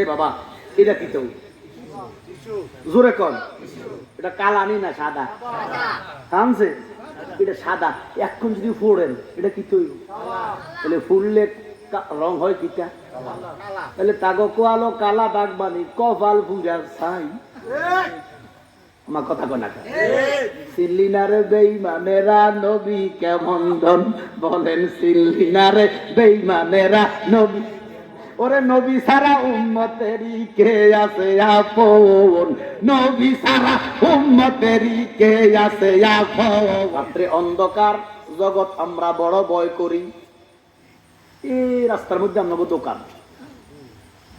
এ বাবা, এটা কি তো? জোরে কন। এটা কালানি না, সাদা? আনছে এটা সাদা। এখন যদি ফোড়েন, এটা কি তৈরি তাহলে ফুললে রং হয় কিটা? তাহলে তাগো কোয়ালো কালা দাগ বানি কপাল পুজার ছাই। আমার কথা কনা সিল্লিনারে বেইমানেরা নবী কেমন ধন বলেন? সিল্লিনারে বেইমানেরা নবী ওরে নবী সারা উম্মতেরই কে আছে আপন? নবী সারা উম্মতেরই কে আছে আপন? রাত্রে অন্ধকার জগৎ আমরা বড় ভয় করি। এই রাস্তার মধ্যে আমরা দোকান।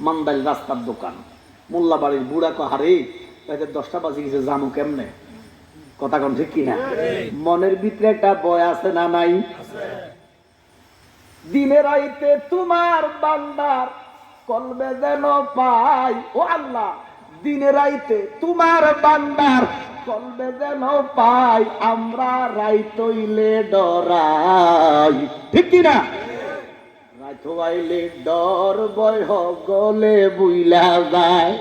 মান্দাইল রাস্তার দোকান। মোল্লা বাড়ির বুড়া কাহারে তাদের দশটা বাজে গেছে জামু কেমনে? কথা কন ঠিক কিনা? মনের ভিতরে একটা বয় আছে না নাই? দিনের আইতে তোমার বান্দার কলবে যেন পাই। ও আল্লাহ, দিনের আইতে তোমার বান্দার কলবে যেন পাই। আমরা রাইতইলে ডরাই। ঠিক কিনা রাইতো আইলে ডর ভয় গলে বুইলা যায়।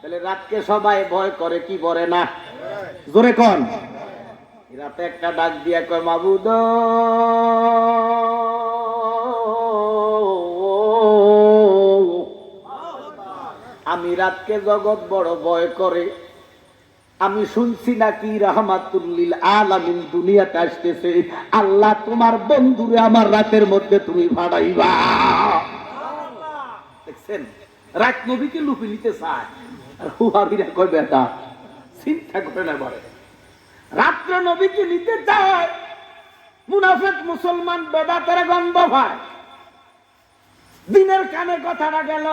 তাহলে রাতকে সবাই ভয় করে, কি করে না? জোরে কন। রাতে একটা ডাক দিয়া কয়, মাবুদ! আমি রাতকে জগৎ বড় ভয় করে। আমি শুনছি নাকি রহমাতুল্লিল আলামিন দুনিয়াতে আসতেছে। আল্লাহ তোমার বন্ধুরে আমার রাতের মধ্যে তুমি ভাড়াইবা দেখছেন? রাত নবীকে লুপি নিতে চায়। বেটা, চিন্তা করে না বলে রাত্রে নবীকে নিতে চায়। মুনাফেক মুসলমান বেদাতের গন্ধ ভাই দিনের কানে কথাটা গেল।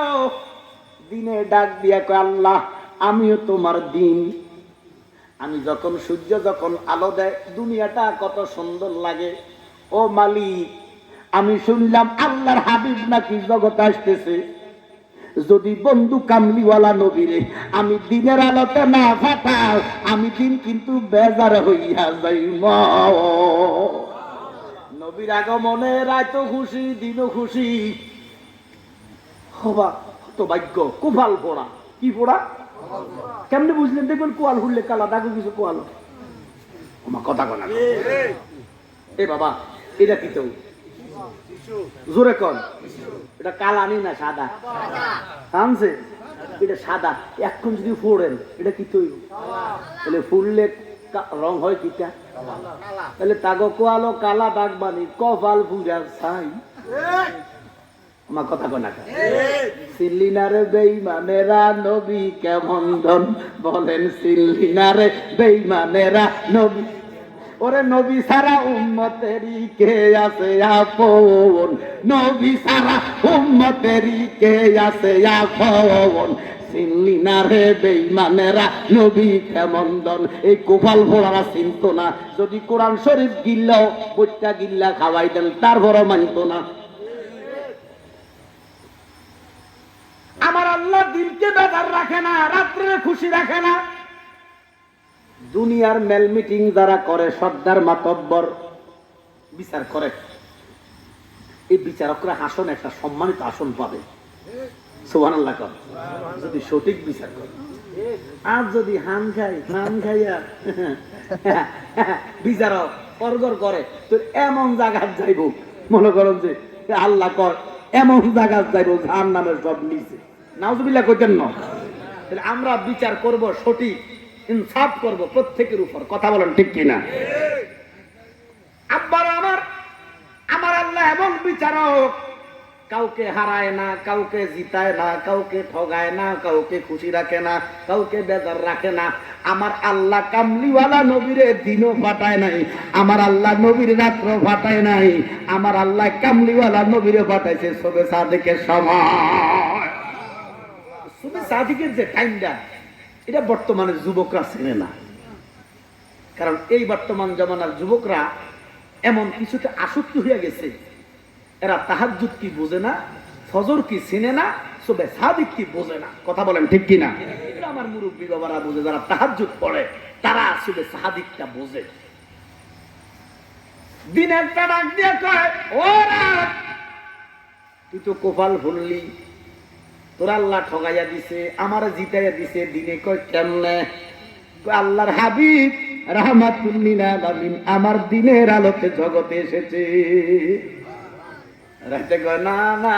দিনে ডাক দিয়া কয়, আল্লাহ, আমিও তোমার দিন। আমি যখন সূর্য যখন আলো দেয়, দুনিয়াটা কত সুন্দর লাগে। ও মালিক, আমি শুনলাম আল্লাহর হাবিব নাকি জগৎ আসতেছে। যদি বন্ধু কামলিওয়ালা নবীরে, আমি দিনের আলোতে না ফাটাও, আমি দিন কিন্তু বেজার হইয়া যাই নবীর আগমনে রাত খুশি, দিনও খুশি। হবা। ভাগ্য কুফাল পড়া কি পড়া কেমনে বুঝলেন? দেখবেন কোয়াল হুললে কালা, দাগো কিছু কোয়াল। আমার কথা কনা এ বাবা, এটা কি তো? জোরে কন। এটা কালানি না, সাদা? আনছে? এটা সাদা। এখন যদি ফোড়েন, এটা কি তৈরি তাহলে ফুললে রং হয় কিটা? তাহলে তাগো কোয়ালো, কালা দাগ বানি কপাল পুজার ছাই। আমার কথা কনা? সিল্লিনারে বেইমানেরা নবী কেমন ধন বলেন সিল্লিনারে বেইমানেরা নবী। ওরে নবী সারা উম্মতেরই কে আছে আপন? নবী সারা উম্মতেরই কে আছে আপন? সিল্লিনারে বেইমানেরা নবী কেমন ধন? এই কোপাল ফোড়ারা চিনত না। যদি কোরআন শরীফ গিল্লাও বইটা গিল্লা খাওয়াই দেন তারপরও মানত না আমার আল্লাহ দিনকে বেজার রাখে না, রাত্রে খুশি রাখে না। দুনিয়ার মেল মিটিং যারা করে, সর্দার মাতব্বর বিচার করে। এই বিচারকরা আসন, একটা সম্মানিত আসন পাবে। সোহান যদি সঠিক বিচার করে। আর যদি হান খাই হান খাইয়া বিচারক অর্গর করে, তো এমন জায়গার যাইব। মনে করেন যে আল্লাহ কর, এমন জায়গার যাইব যার নামের সব নিচে। নাউজুবিল্লাহ কইতেন না। তাহলে আমরা বিচার করব, সঠিক, ইনসাফ করব প্রত্যেকের উপর। কথা বলেন ঠিক কিনা? আব্বার আমার আমার আল্লাহ এমন বিচারক, কাউকে হারায় না, কাউকে জিতায় না, কাউকে ঠগায় না, কাউকে খুশি রাখে না, কাউকে বেজার রাখে না। আমার আল্লাহ কামলিওয়ালা নবীরে দিনও ফাটায় নাই, আমার আল্লাহ নবীর রাত্র ফাটায় নাই, আমার আল্লাহ কামলিওয়ালা নবীরে ফাটাইছে সবে সাদেকের সময় সবে সাদিকের যে টাইমটা, এটা বর্তমানে যুবকরা চেনে না। কারণ এই বর্তমান জমানার যুবকরা এমন কিছুতে আসক্তি হয়ে গেছে। এরা তাহাজ্জুদ কি বোঝে না, ফজর কি চিনে না সবে সাদিক কি বোঝে না। কথা বলেন ঠিক কি না? এটা আমার মুরব্বী বাবারা বোঝে, যারা তাহাজ্জুদ পড়ে, তারা আসলে সাদিকটা বোঝে। দিনের ডাক দিয়ে কয়, ও তুই তো কোপাল ভুললি তোর আল্লাহ ঠগাইয়া দিছে, আমার জিতাইয়া দিছে, দিনে কেমনে? আল্লাহর হাবিব আমার দিনের আলোতে জগতে এসেছে। কয়, না না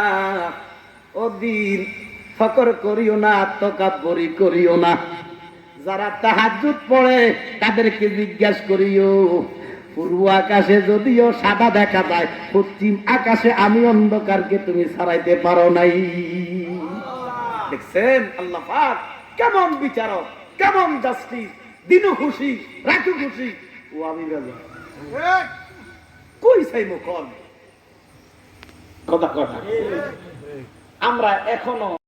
ও দিন ফকর করিও না আত্মকাব্যরি করিও না। যারা তাহাজ্জুদ পড়ে, তাদেরকে জিজ্ঞাসা করিও, পূর্ব আকাশে যদিও সাদা দেখা যায়, পশ্চিম আকাশে আমি অন্ধকারকে তুমি ছাড়াইতে পারো নাই। দেখছেন? আল্লাহ পাক কেমন বিচারক কেমন জাস্টিস দিনু খুশি রাখু খুশি। ও আমি রাজা। কই চাই মুখ? কথা কথা। আমরা এখনও